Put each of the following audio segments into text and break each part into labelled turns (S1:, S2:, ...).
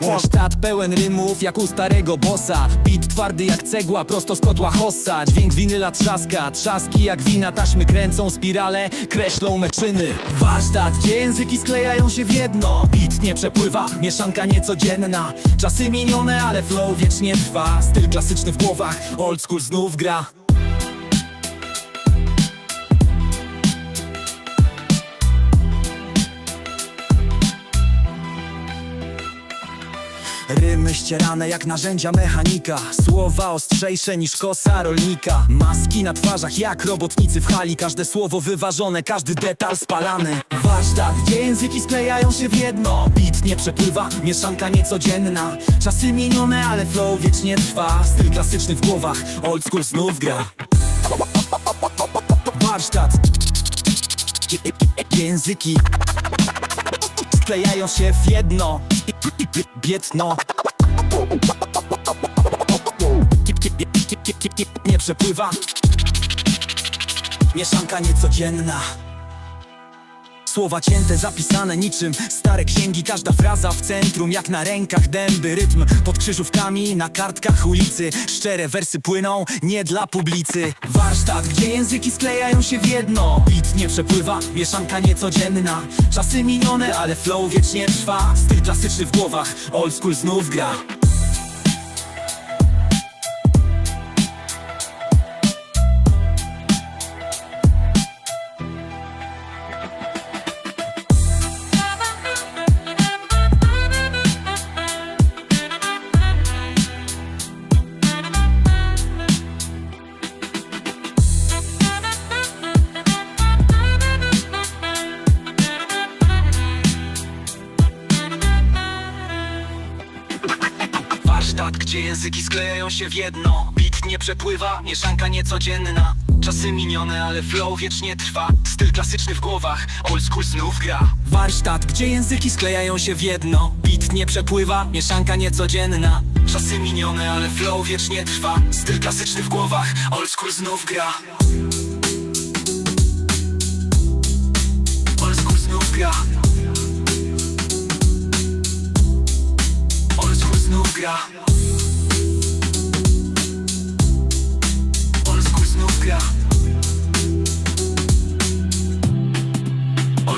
S1: Warsztat pełen rymów jak u starego bossa. Beat twardy jak cegła prosto z kotła hossa. Dźwięk winyla trzaska, trzaski jak wina. Taśmy kręcą spirale, kreślą meczyny. Warsztat, gdzie języki sklejają się w jedno. Beat nie przepływa, mieszanka niecodzienna. Czasy minione, ale flow wiecznie trwa. Styl klasyczny w głowach, old school znów gra Rymy ścierane jak narzędzia mechanika. Słowa ostrzejsze niż kosa rolnika. Maski na twarzach jak robotnicy w hali. Każde słowo wyważone, każdy detal spalany. Warsztat, gdzie języki sklejają się w jedno. Beat nie przepływa, mieszanka niecodzienna. Czasy minione, ale flow wiecznie trwa. Styl klasyczny w głowach, old school znów gra. Warsztat. Języki sklejają się w jedno Biedno Nie przepływa Mieszanka niecodzienna Słowa cięte, zapisane niczym. Stare księgi Każda fraza w centrum, jak na rękach dęby. Rytm pod krzyżówkami, na kartkach ulicy. Szczere wersy płyną, nie dla publicy. Warsztat, gdzie języki sklejają się w jedno. Beat nie przepływa, mieszanka niecodzienna. Czasy minione, ale flow wiecznie trwa. Styl klasyczny w głowach, old school znów gra Warsztat, gdzie języki sklejają się w jedno. Beat nie przepływa, mieszanka niecodzienna. Czasy minione, ale flow wiecznie trwa. Styl klasyczny w głowach, old school znów gra. Warsztat, gdzie języki sklejają się w jedno. Beat nie przepływa, mieszanka niecodzienna. Czasy minione, ale flow wiecznie trwa. Styl klasyczny w głowach, old school znów gra. Old school znów gra. Znów gra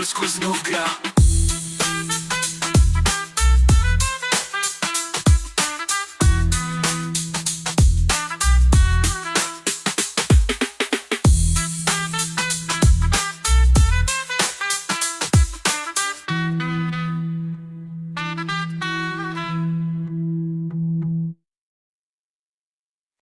S1: Old school znów gra